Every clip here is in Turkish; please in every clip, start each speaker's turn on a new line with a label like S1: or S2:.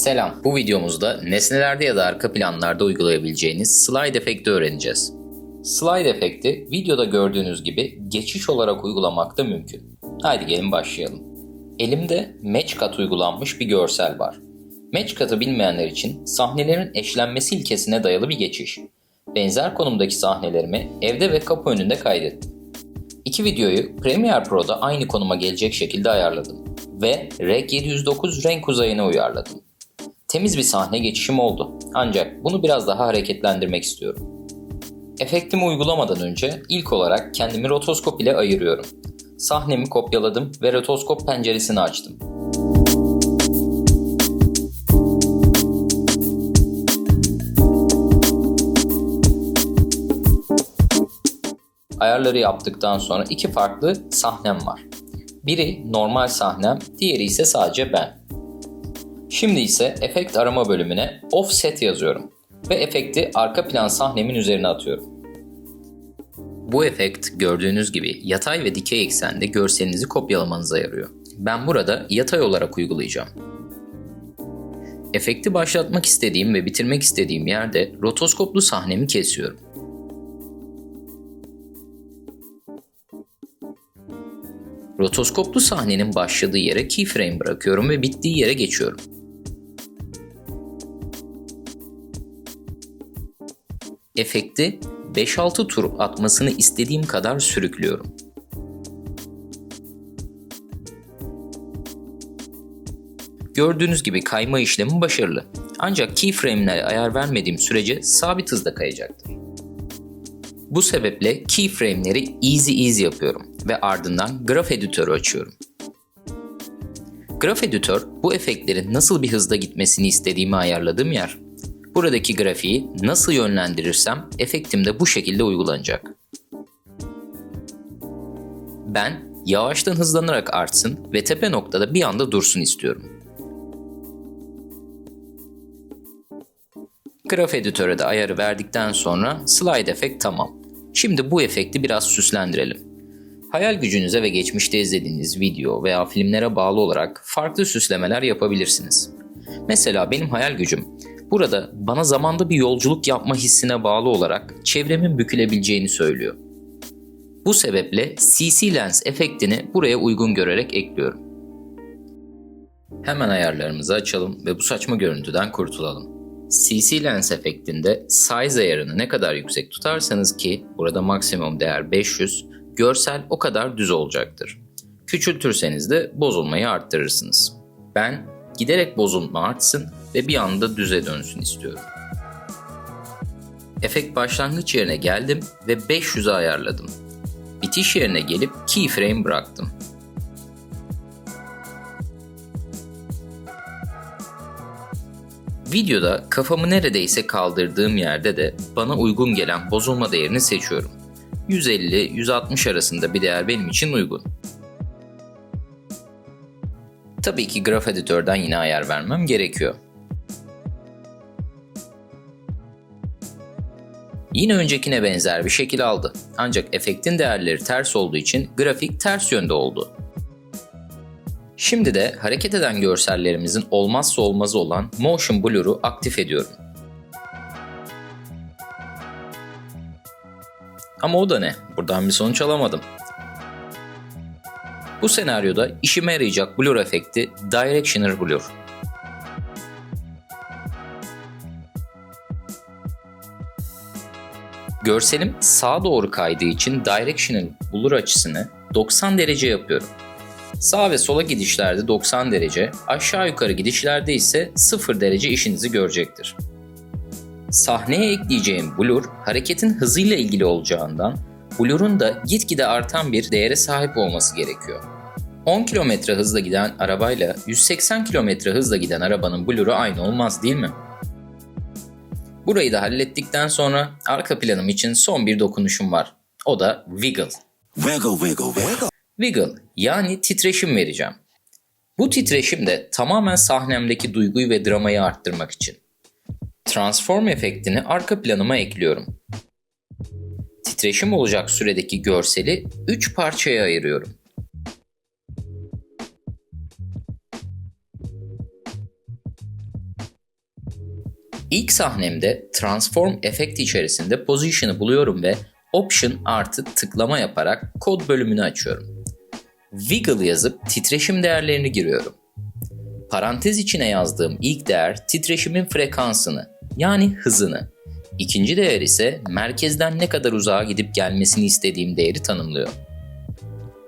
S1: Selam. Bu videomuzda nesnelerde ya da arka planlarda uygulayabileceğiniz slide efekti öğreneceğiz. Slide efekti videoda gördüğünüz gibi geçiş olarak uygulamak da mümkün. Haydi gelin başlayalım. Elimde Match Cut uygulanmış bir görsel var. Match Cut'ı bilmeyenler için sahnelerin eşlenmesi ilkesine dayalı bir geçiş. Benzer konumdaki sahnelerimi evde ve kapı önünde kaydettim. İki videoyu Premiere Pro'da aynı konuma gelecek şekilde ayarladım ve Rec 709 renk uzayına uyarladım. Temiz bir sahne geçişim oldu. Ancak bunu biraz daha hareketlendirmek istiyorum. Efektimi uygulamadan önce ilk olarak kendimi rotoskop ile ayırıyorum. Sahnemi kopyaladım ve rotoskop penceresini açtım. Ayarları yaptıktan sonra iki farklı sahnem var. Biri normal sahnem, diğeri ise sadece ben. Şimdi ise efekt arama bölümüne offset yazıyorum ve efekti arka plan sahnemin üzerine atıyorum. Bu efekt gördüğünüz gibi yatay ve dikey eksende görselinizi kopyalamanıza yarıyor. Ben burada yatay olarak uygulayacağım. Efekti başlatmak istediğim ve bitirmek istediğim yerde rotoskoplu sahnemi kesiyorum. Rotoskoplu sahnenin başladığı yere keyframe bırakıyorum ve bittiği yere geçiyorum. Efekti 5-6 tur atmasını istediğim kadar sürüklüyorum. Gördüğünüz gibi kayma işlemi başarılı. Ancak keyframe'lere ayar vermediğim sürece sabit hızda kayacaktır. Bu sebeple keyframe'leri easy easy yapıyorum ve ardından Graph Editör'ü açıyorum. Graph Editör bu efektlerin nasıl bir hızda gitmesini istediğimi ayarladığım yer. Buradaki grafiği nasıl yönlendirirsem efektim de bu şekilde uygulanacak. Ben yavaştan hızlanarak artsın ve tepe noktada bir anda dursun istiyorum. Graph Editör'e de ayarı verdikten sonra slide efekt tamam. Şimdi bu efekti biraz süslendirelim. Hayal gücünüze ve geçmişte izlediğiniz video veya filmlere bağlı olarak farklı süslemeler yapabilirsiniz. Mesela benim hayal gücüm burada bana zamanda bir yolculuk yapma hissine bağlı olarak çevremin bükülebileceğini söylüyor. Bu sebeple CC Lens efektini buraya uygun görerek ekliyorum. Hemen ayarlarımızı açalım ve bu saçma görüntüden kurtulalım. CC Lens efektinde size ayarını ne kadar yüksek tutarsanız ki burada maksimum değer 500, görsel o kadar düz olacaktır. Küçültürseniz de bozulmayı arttırırsınız. Ben giderek bozulma artsın ve bir anda düze dönsün istiyorum. Efekt başlangıç yerine geldim ve 500'e ayarladım. Bitiş yerine gelip keyframe bıraktım. Videoda kafamı neredeyse kaldırdığım yerde de bana uygun gelen bozulma değerini seçiyorum. 150-160 arasında bir değer benim için uygun. Tabii ki Graph Editör'den yine ayar vermem gerekiyor. Yine öncekine benzer bir şekil aldı. Ancak efektin değerleri ters olduğu için grafik ters yönde oldu. Şimdi de hareket eden görsellerimizin olmazsa olmazı olan Motion Blur'u aktif ediyorum. Ama o da ne? Buradan bir sonuç alamadım. Bu senaryoda işime yarayacak blur efekti Directioner Blur. Görselim sağa doğru kaydığı için Directional Blur açısını 90 derece yapıyorum. Sağ ve sola gidişlerde 90 derece, aşağı yukarı gidişlerde ise 0 derece işinizi görecektir. Sahneye ekleyeceğim blur hareketin hızıyla ilgili olacağından blurun da gitgide artan bir değere sahip olması gerekiyor. 10 km hızla giden arabayla 180 km hızla giden arabanın bluru aynı olmaz değil mi? Burayı da hallettikten sonra arka planım için son bir dokunuşum var. O da wiggle.
S2: Wiggle, wiggle, wiggle.
S1: Wiggle yani titreşim vereceğim. Bu titreşim de tamamen sahnemdeki duyguyu ve dramayı arttırmak için. Transform efektini arka planıma ekliyorum. Titreşim olacak süredeki görseli 3 parçaya ayırıyorum. İlk sahnemde transform efekt içerisinde position'ı buluyorum ve option artı tıklama yaparak kod bölümünü açıyorum. Wiggle yazıp titreşim değerlerini giriyorum. Parantez içine yazdığım ilk değer titreşimin frekansını yani hızını. İkinci değer ise merkezden ne kadar uzağa gidip gelmesini istediğim değeri tanımlıyor.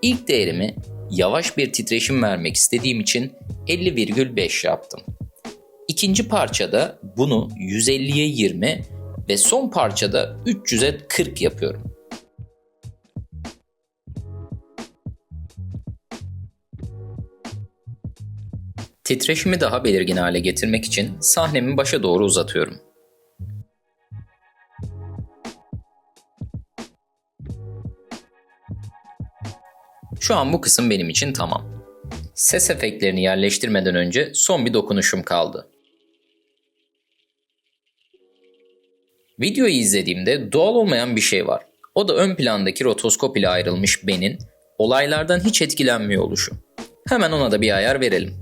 S1: İlk değerimi yavaş bir titreşim vermek istediğim için 50,5 yaptım. İkinci parçada bunu 150'ye 20 ve son parçada 300'e 40 yapıyorum. Titreşimi daha belirgin hale getirmek için sahnemi başa doğru uzatıyorum. Şu an bu kısım benim için tamam. Ses efektlerini yerleştirmeden önce son bir dokunuşum kaldı. Videoyu izlediğimde doğal olmayan bir şey var. O da ön plandaki rotoskop ile ayrılmış benin olaylardan hiç etkilenmiyor oluşu. Hemen ona da bir ayar verelim.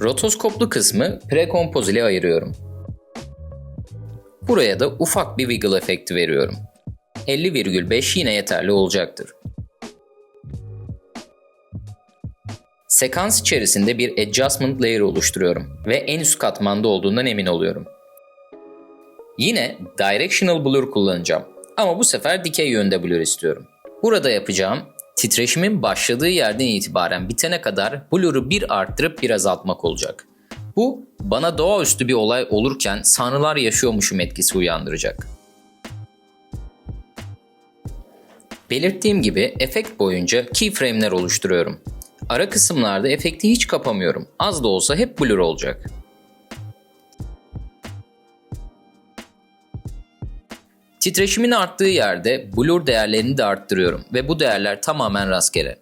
S1: Rotoskoplu kısmı prekompoz ile ayırıyorum. Buraya da ufak bir wiggle efekti veriyorum. 50,5 yine yeterli olacaktır. Sekans içerisinde bir adjustment layer oluşturuyorum ve en üst katmanda olduğundan emin oluyorum. Yine Directional Blur kullanacağım ama bu sefer dikey yönde blur istiyorum. Burada yapacağım titreşimin başladığı yerden itibaren bitene kadar blur'u bir arttırıp bir azaltmak olacak. Bu bana doğaüstü bir olay olurken sanrılar yaşıyormuşum etkisi uyandıracak. Belirttiğim gibi efekt boyunca keyframe'ler oluşturuyorum. Ara kısımlarda efekti hiç kapamıyorum. Az da olsa hep blur olacak. Titreşimin arttığı yerde blur değerlerini de arttırıyorum ve bu değerler tamamen rastgele.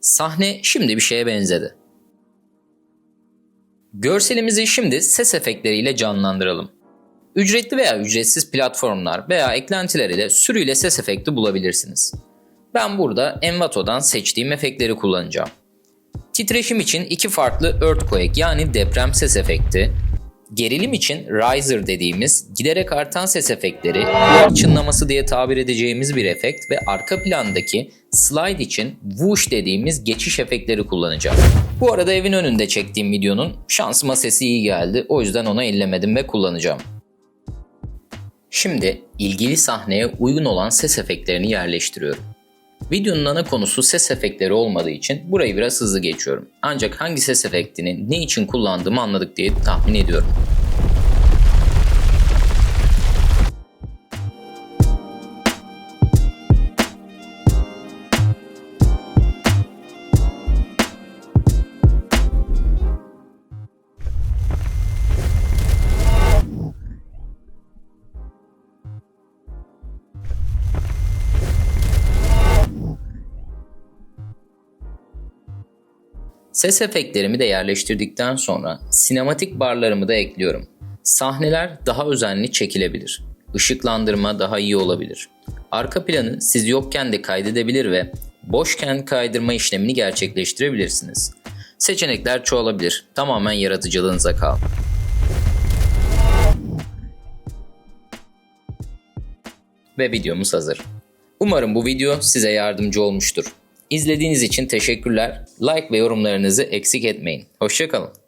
S1: Sahne şimdi bir şeye benzedi. Görselimizi şimdi ses efektleriyle canlandıralım. Ücretli veya ücretsiz platformlar veya eklentiler ile sürüyle ses efekti bulabilirsiniz. Ben burada Envato'dan seçtiğim efektleri kullanacağım. Titreşim için iki farklı earthquake yani deprem ses efekti, gerilim için riser dediğimiz giderek artan ses efektleri, duvar çınlaması diye tabir edeceğimiz bir efekt ve arka plandaki slide için whoosh dediğimiz geçiş efektleri kullanacağım. Bu arada evin önünde çektiğim videonun şansıma sesi iyi geldi o yüzden ona ellemedim ve kullanacağım. Şimdi ilgili sahneye uygun olan ses efektlerini yerleştiriyorum. Videonun ana konusu ses efektleri olmadığı için burayı biraz hızlı geçiyorum. Ancak hangi ses efektini ne için kullandığımı anladık diye tahmin ediyorum. Ses efektlerimi de yerleştirdikten sonra sinematik barlarımı da ekliyorum. Sahneler daha özenli çekilebilir. Işıklandırma daha iyi olabilir. Arka planı siz yokken de kaydedebilir ve boşken kaydırma işlemini gerçekleştirebilirsiniz. Seçenekler çoğalabilir. Tamamen yaratıcılığınıza kal. Ve videomuz hazır. Umarım bu video size yardımcı olmuştur. İzlediğiniz için teşekkürler. Like ve yorumlarınızı eksik etmeyin. Hoşçakalın.